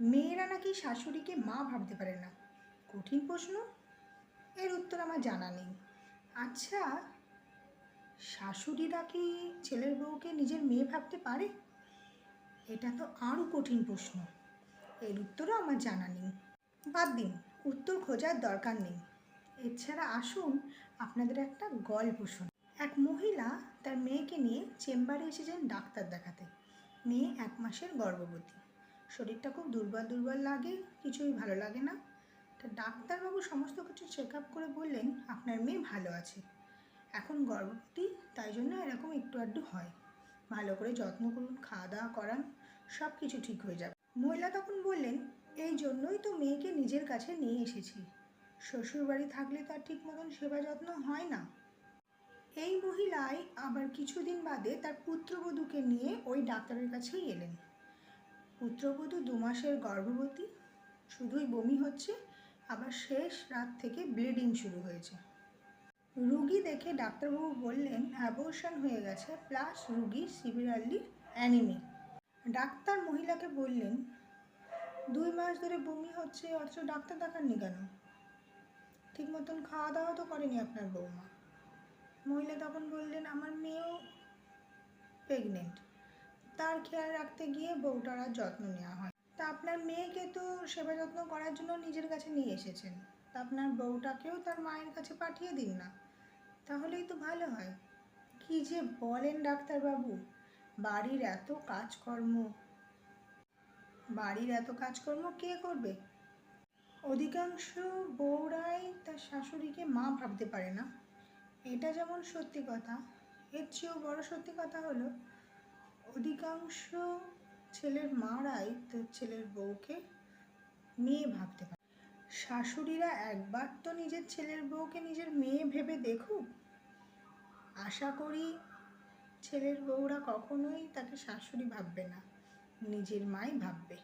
মেয়েরা নাকি শাশুড়িকে মা ভাবতে পারে না? কঠিন প্রশ্ন। এর উত্তর আমার জানা নেই। আচ্ছা শাশুড়িরা কি ছেলের বউকে নিজের মেয়ে ভাবতে পারে? এটা তো আরও কঠিন প্রশ্ন। এর উত্তরও আমার জানা নেই। বাদ দিন, উত্তর খোঁজার দরকার নেই। এছাড়া আসুন, আপনাদের একটা গল্প শুন। এক মহিলা তার মেয়েকে নিয়ে চেম্বারে এসেছেন ডাক্তার দেখাতে। মেয়ে এক মাসের গর্ভবতী। শরীরটা খুব দুর্বল দুর্বল লাগে, কিছুই ভালো লাগে না। তা ডাক্তারবাবু সমস্ত কিছু চেক আপ করে বললেন, আপনার মেয়ে ভালো আছে। এখন গর্ভবতী, তাই জন্য এরকম একটু আধটু হয়। ভালো করে যত্ন করুন, খাওয়া দাওয়া করান সব কিছু ঠিক হয়ে যাবে। মহিলা তখন বললেন, এই জন্যই তো মেয়েকে নিজের কাছে নিয়ে এসেছি। শ্বশুর বাড়ি থাকলে তার ঠিক মতন সেবা যত্ন হয় না। এই মহিলাই আবার কিছুদিন বাদে তার পুত্রবধূকে নিয়ে ওই ডাক্তারের কাছেই এলেন। পুত্রবধূ দু মাসের গর্ভবতী। শুধুই বমি হচ্ছে, আবার শেষ রাত থেকে ব্লিডিং শুরু হয়েছে। রুগী দেখে ডাক্তারবাবু বললেন অ্যাবর্শন হয়ে গেছে প্লাস রুগী সিভিয়ারলি অ্যানিমিক ডাক্তার মহিলাকে বললেন, দুই মাস ধরে বমি হচ্ছে, অথচ ডাক্তার দেখাননি কেন? ঠিক মতন খাওয়া দাওয়া তো করেনি আপনার বৌমা। মহিলা তখন বললেন, আমার মেয়েও প্রেগনেন্ট তার খেয়াল রাখতে গিয়ে বউটার আর যত্ন নেওয়া হয়। তা আপনার মেয়েকে তো সেবা যত্ন করার জন্য নিজের কাছে নিয়ে এসেছেন। তা আপনার বউটাকেও তার মায়ের কাছে পাঠিয়ে দিন না। তাহলেই তো ভালো হয়। কি যে বলেন ডাক্তারবাবু, বাড়ির এত কাজকর্ম। বাড়ির এত কাজকর্ম কে করবে? অধিকাংশ বউরাই তার শাশুড়িকে মা ভাবতে পারে না। এটা যেমন সত্যি কথা, এর চেয়েও বড় সত্যি কথা হলো অধিকাংশ ছেলের মারাই ছেলের বউকে মেয়ে ভাবতে পারে। শাশুড়িরা একবার তো নিজের ছেলের বউকে নিজের মেয়ে ভেবে দেখুক। আশা করি ছেলের বউরা কখনোই তাকে শাশুড়ি ভাববে না, নিজের মাই ভাববে।